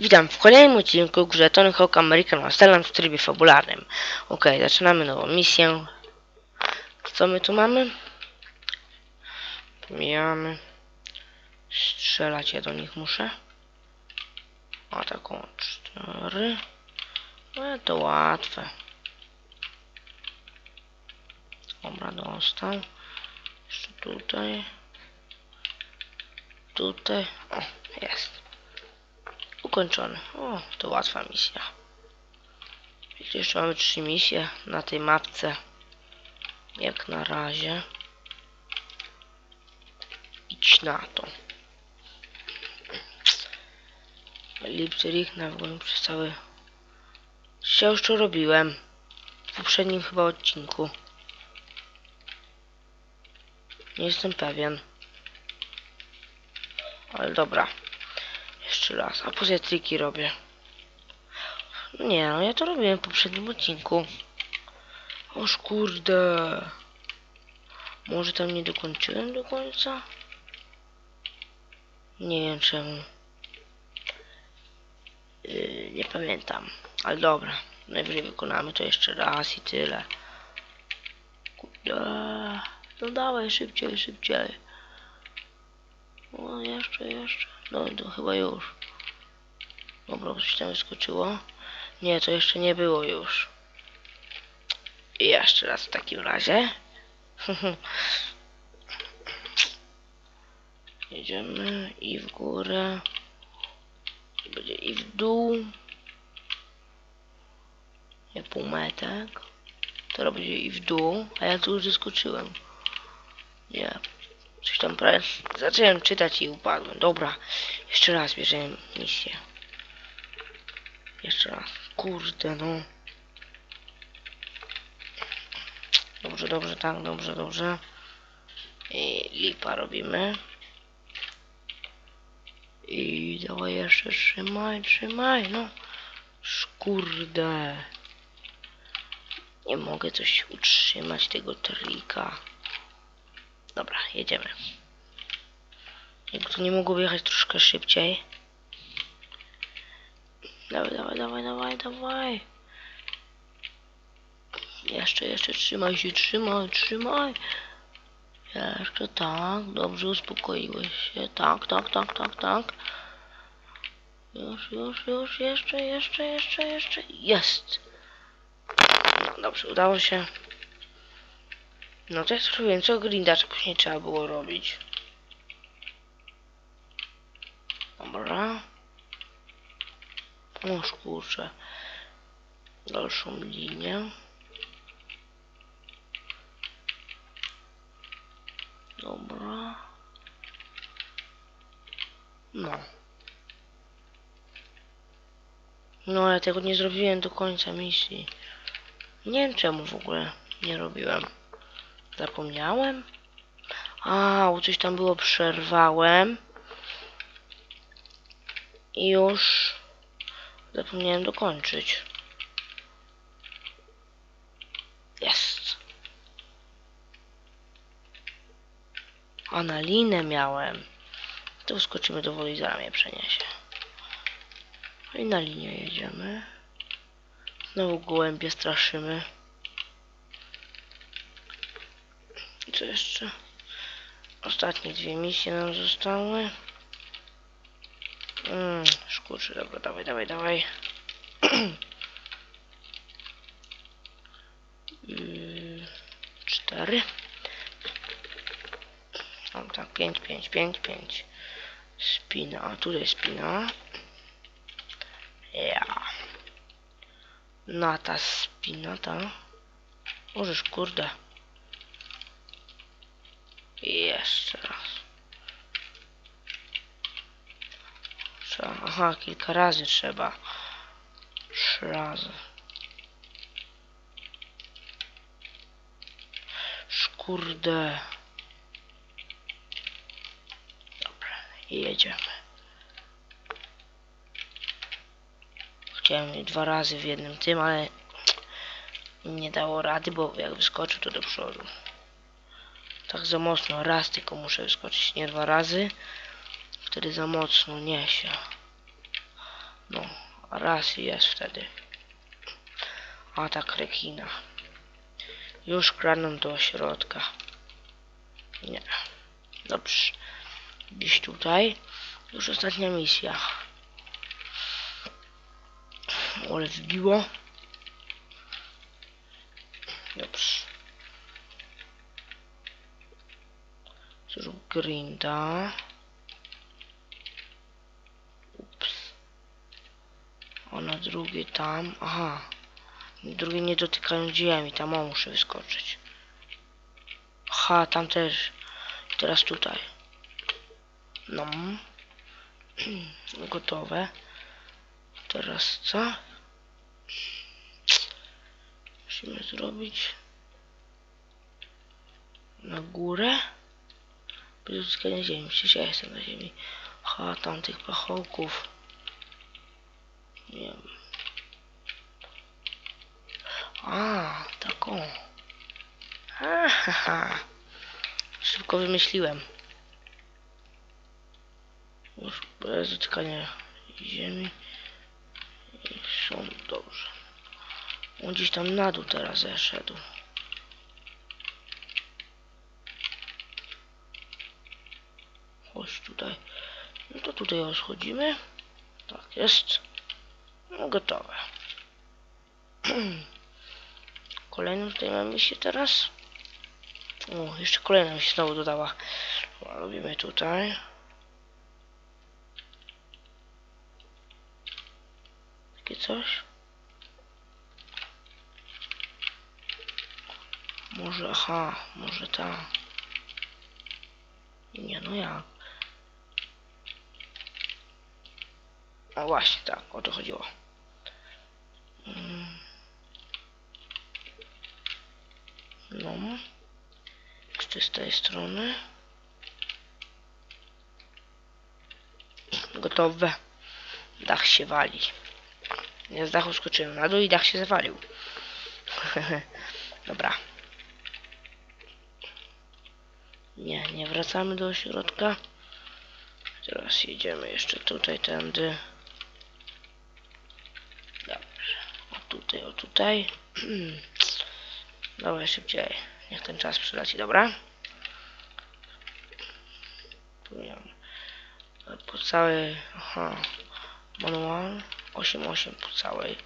Witam w kolejnym odcinku grze Tony Hawk American Wasteland w trybie fabularnym. Ok, zaczynamy nową misję. Co my tu mamy? Pomijamy. Strzelać ja do nich muszę. A taką cztery. No to łatwe. Dobra, dostał. Jeszcze tutaj. Tutaj. O, jest. Ukończony. O, to łatwa misja. Wiecie, jeszcze mamy trzy misje na tej mapce. Jak na razie. Idź na to. Lipcyrich na głowę przez cały... Ja już to robiłem. W poprzednim chyba odcinku. Nie jestem pewien. Ale dobra. Jeszcze raz. A ja triki robię? Nie, no ja to robiłem w poprzednim odcinku. Oż kurde. Może tam nie dokończyłem do końca? Nie wiem czemu. Yy, nie pamiętam. Ale dobra. Najwyżej wykonamy to jeszcze raz i tyle. Kurde. No dawaj szybciej, szybciej. O, jeszcze, jeszcze. No to chyba już. Dobra, coś tam wyskoczyło. Nie, to jeszcze nie było już. I jeszcze raz w takim razie. Jedziemy i w górę. I będzie i w dół. Nie półmetek. Teraz będzie i w dół, a ja tu już zeskoczyłem. Nie, Coś tam prawie zacząłem czytać i upadłem. Dobra, jeszcze raz bierzemy misję. Jeszcze raz. Kurde, no. Dobrze, dobrze, tak, dobrze, dobrze. I lipa robimy. I dawaj jeszcze trzymaj, trzymaj, no. Szkurde. Nie mogę coś utrzymać tego trika. Dobra, jedziemy. Jak to nie mogło jechać troszkę szybciej. Dawaj, dawaj, dawaj, dawaj, dawaj. Jeszcze, jeszcze, trzymaj się, trzymaj, trzymaj. Jeszcze tak, dobrze uspokoiłeś się. Tak, tak, tak, tak, tak. Już, już, już, jeszcze, jeszcze, jeszcze, jeszcze. Jest. Dobrze, udało się. No to jest więcej grindacza później trzeba było robić. Dobra. O kurczę. Dalszą linię. Dobra. No. No, ja tego nie zrobiłem do końca misji. Nie wiem czemu w ogóle nie robiłem. Zapomniałem? A, coś tam było, przerwałem. I już zapomniałem dokończyć. Jest. A na miałem. To skoczymy do woli, zaraz mnie przeniesie. No I na linię jedziemy. Znowu gołębie straszymy. I co jeszcze? Ostatnie dwie misje nam zostały. Mm, szkurczy, dobra, dawaj, dawaj, dawaj. Yy, Cztery. O, tak, pięć, pięć, pięć, pięć. Spina, a tutaj spina. Ja. No ta spina, ta. Możesz, kurde. I jeszcze raz. Trzeba, aha, kilka razy trzeba. Trzy razy. Szkurde. Dobra, jedziemy. Chciałem dwa razy w jednym tym, ale nie dało rady, bo jak wyskoczył to do przodu. Tak za mocno, raz tylko muszę wyskoczyć, nie dwa razy. Wtedy za mocno niesie. No raz jest wtedy. Atak rekina. Już kradną do środka. Nie. Dobrze. Gdzieś tutaj. Już ostatnia misja. Ale wbiło. Dobrze. Grinda. Ups. A na drugie tam. Aha. Drugie nie dotykają ziemi. Tam o muszę wyskoczyć. Aha, tam też. Teraz tutaj. No. Gotowe. Teraz co? Musimy zrobić na górę. Bez uzyskania ziemi. Przecież ja jestem na ziemi. Ha, tam tych pachołków. Nie wiem. A, taką. Ahaha. Szybko wymyśliłem. Już bez dotykania ziemi. I są dobrze. On gdzieś tam na dół teraz zeszedł. Tutaj. No to tutaj już chodzimy. Tak jest. No gotowe. Kolejną tutaj mamy się teraz. O, jeszcze kolejna mi się znowu dodała. Robimy tutaj. Takie coś. Może, aha, może ta. Nie, no jak? A właśnie, tak, o to chodziło. Mm. No. Jeszcze z tej strony. Gotowe. Dach się wali. Ja z dachu skoczyłem na dół i dach się zawalił. Dobra. Nie, nie wracamy do środka. Teraz jedziemy jeszcze tutaj, tędy. Dobrze. O tutaj, o tutaj. Dawaj szybciej. Niech ten czas przyleci, dobra? Tu nie mam. Po całej... Aha. Manual. 8-8 po całej.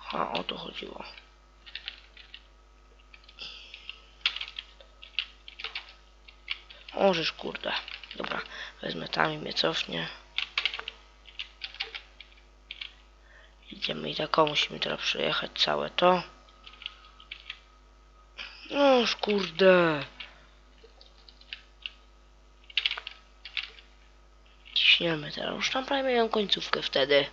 Aha, o to chodziło. Możesz, kurde. Dobra, wezmę tam i mnie cofnie. Idziemy i tak o, musimy teraz przejechać całe to. Noż kurde. Ciśniemy teraz. Już tam prawie miałem końcówkę wtedy.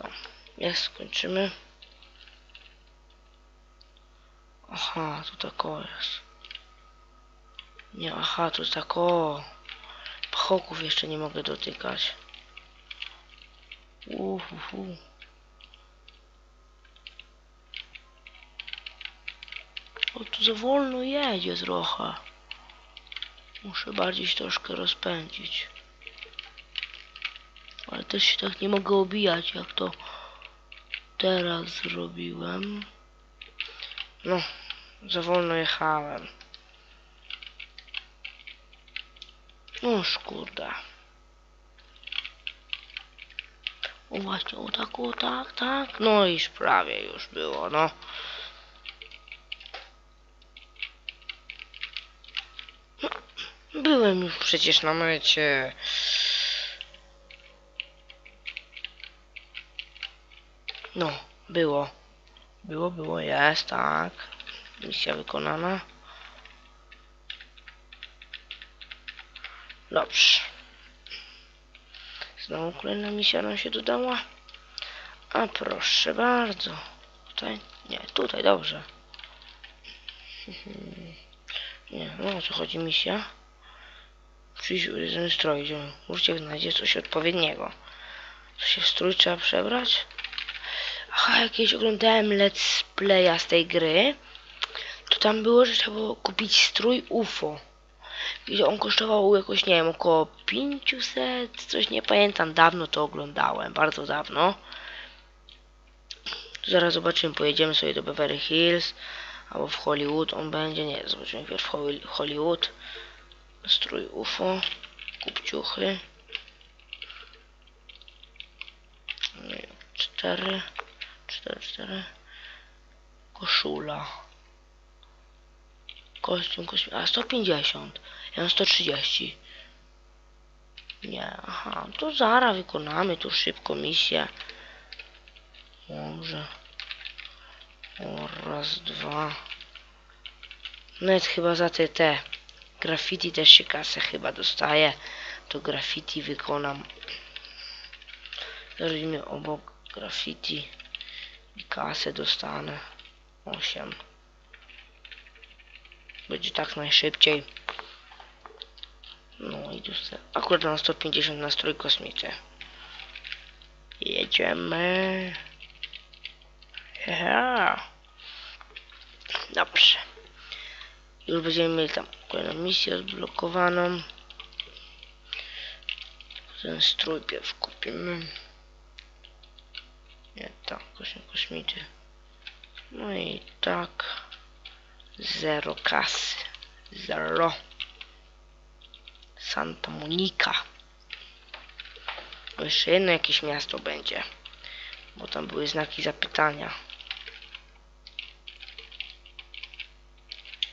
No, jest, skończymy. Aha, tu tak o jest. Nie, aha, tu tak o. Pachołków jeszcze nie mogę dotykać. Uhuhu. O, tu za wolno jedzie trochę. Muszę bardziej się troszkę rozpędzić. Ale też się tak nie mogę obijać, jak to teraz zrobiłem. No, za wolno jechałem. No kurde. O właśnie, o tak, o tak, tak. No iż prawie już było. No, Byłem już przecież na mecie. No, było. Było, było, jest, tak. Misja wykonana. Dobrze. Znowu kolejna misja nam się dodała. A proszę bardzo. Tutaj? Nie, tutaj, dobrze. Nie, no o co chodzi misja? Przyjść jeden strój, Wróćcie znajdzie coś odpowiedniego. Co się strój trzeba przebrać? Aha, jakieś oglądałem let's playa z tej gry. To tam było, że trzeba było kupić strój UFO. Gdzie on kosztował jakoś, nie wiem, około 500, coś nie pamiętam, dawno to oglądałem, bardzo dawno. Zaraz zobaczymy, pojedziemy sobie do Beverly Hills, albo w Hollywood on będzie, nie, zobaczymy najpierw w Holly- Hollywood. Strój UFO, kup ciuchy. No i Cztery, cztery, cztery. Koszula. Kostium, kostium. A 150. Ja mam 130. Nie, aha, to zaraz wykonamy tu szybko misję. Dobrze. O, raz, dwa. Nawet chyba za te te graffiti też się kasę chyba dostaje. To graffiti wykonam. Zrobimy obok graffiti i kasę dostanę. 8. Będzie tak najszybciej. No i dostanę. Akurat mam 150 na strój kosmicy. Jedziemy. Ja. Dobrze. Już będziemy mieli tam kolejną misję odblokowaną. Ten strój pierw kupimy. Nie, tak, kosmity. No i tak. Zero kasy. Zero. Santa Monica. Jeszcze jedno jakieś miasto będzie. Bo tam były znaki zapytania.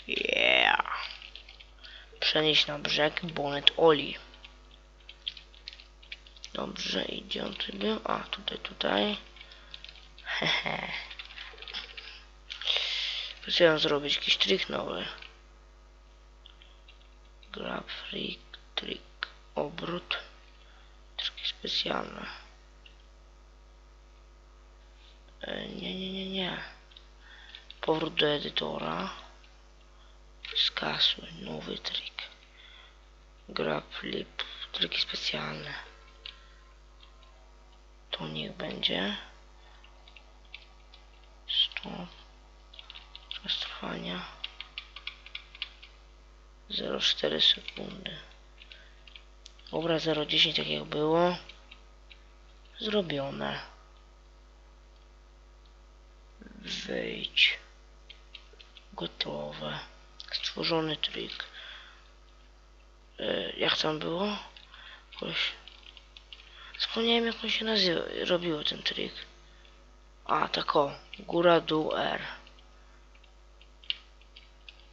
Yeah. Przenieść na brzeg Bonnet Oli. Dobrze, idzie on tu był. A, tutaj, tutaj. Hehe. Chciałem zrobić jakiś trik nowy. Grab, freak, trik, obrót. Triki specjalne. Nie, nie, nie, nie. Powrót do edytora. Skasuj, nowy trik. Grab, flip, triki specjalne. To niech będzie. Stop. Czas trwania. 0,4 sekundy. Dobra, 0,10 tak jak było. Zrobione. Wyjdź. Gotowe. Stworzony trik. E, jak tam było? Jakoś... Zapomniałem jak on się nazywa, robiło ten trik. A, tak o. Góra, dół, R.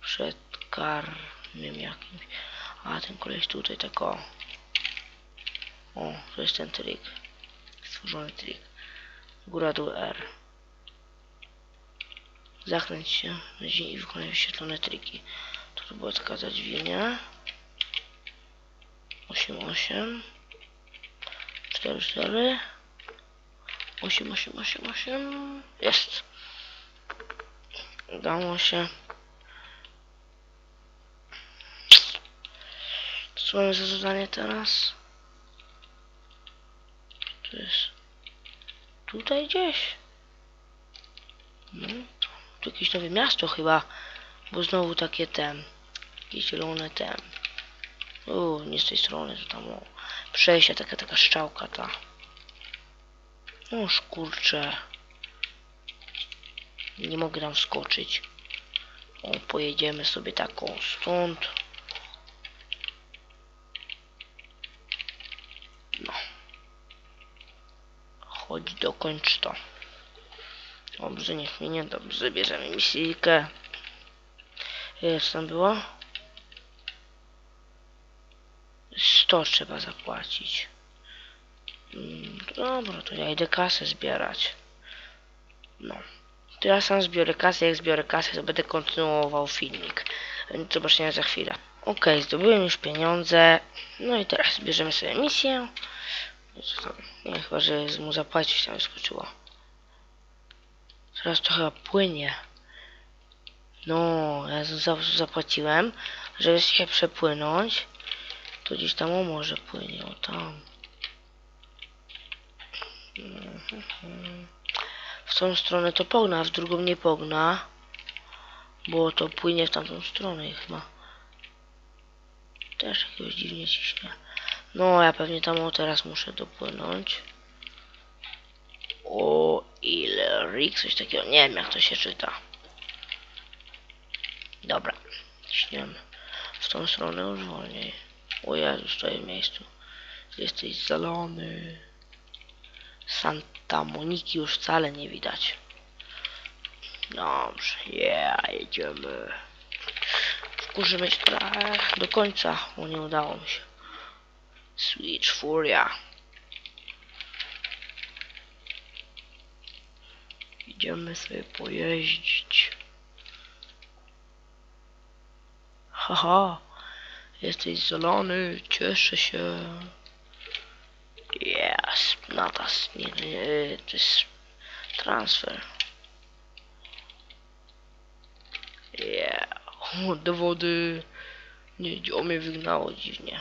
Przed karmiem jakimś. A, ten koleś tutaj, tak o. O, to jest ten trik. Stworzony trik. Góra, dół, R. Zakręć się na ziemi i wykonaj wyświetlone triki. To była taka zadźwienia. 8, 8. 4, 4. 8, 8, 8, 8. Jest. Udało się. Co mamy za zadanie teraz? Jest tutaj gdzieś. No, tu jakieś nowe miasto chyba. Bo znowu takie ten. Jakieś zielone ten. O, nie z tej strony, to tam o. Przejście, taka, taka szczałka ta. No kurczę. Nie mogę tam wskoczyć. O, pojedziemy sobie taką stąd. No. Chodź, dokończ to. Dobrze, niech minie. Dobrze, bierzemy misyjkę. Jest tam było? 100 trzeba zapłacić. Mm, Dobra, to ja idę kasę zbierać. No. To ja sam zbiorę kasę, jak zbiorę kasę, to będę kontynuował filmik. Więc Zobaczenia za chwilę. Ok, zdobyłem już pieniądze. No i teraz bierzemy sobie misję. Nie, chyba, że mu zapłacić tam skoczyło. Teraz to chyba płynie. No, ja za zapłaciłem, żeby się przepłynąć. To gdzieś tam o morze płynie, o tam. W tą stronę to pogna, a w drugą nie pogna. Bo to płynie w tamtą stronę chyba. Też jakiegoś dziwnie ciśnie. No, ja pewnie tam o teraz muszę dopłynąć. O, ile rik, coś takiego. Nie wiem, jak to się czyta. Dobra, ciśniemy. W tą stronę już wolniej. O Jezu, stoję w miejscu. Jesteś zalony. Santa Moniki już wcale nie widać. Dobrze, yeah, jedziemy. Wkurzymy się do końca, bo nie udało mi się. Switch Furia. Idziemy sobie pojeździć. Haha, jesteś zalony, cieszę się. Yes, natas, nie, nie, to jest transfer. Yeah, do wody. Nie, o mnie wygnało dziwnie.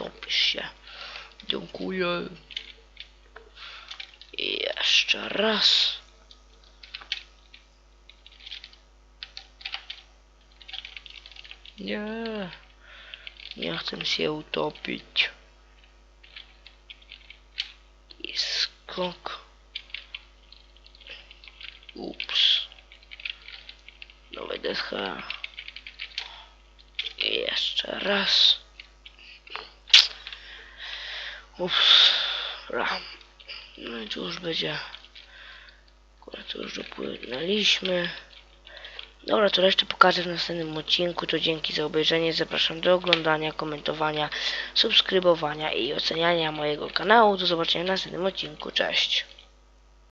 Topisz się. Dziękuję. I jeszcze raz. Nie. Nie chcę się utopić. I skok. Ups. Nowe DH. I jeszcze raz. Dobra. No i tu już będzie. Akurat tu już dopłynęliśmy. Dobra, to resztę pokażę w następnym odcinku. To dzięki za obejrzenie. Zapraszam do oglądania, komentowania, subskrybowania i oceniania mojego kanału. Do zobaczenia w następnym odcinku. Cześć.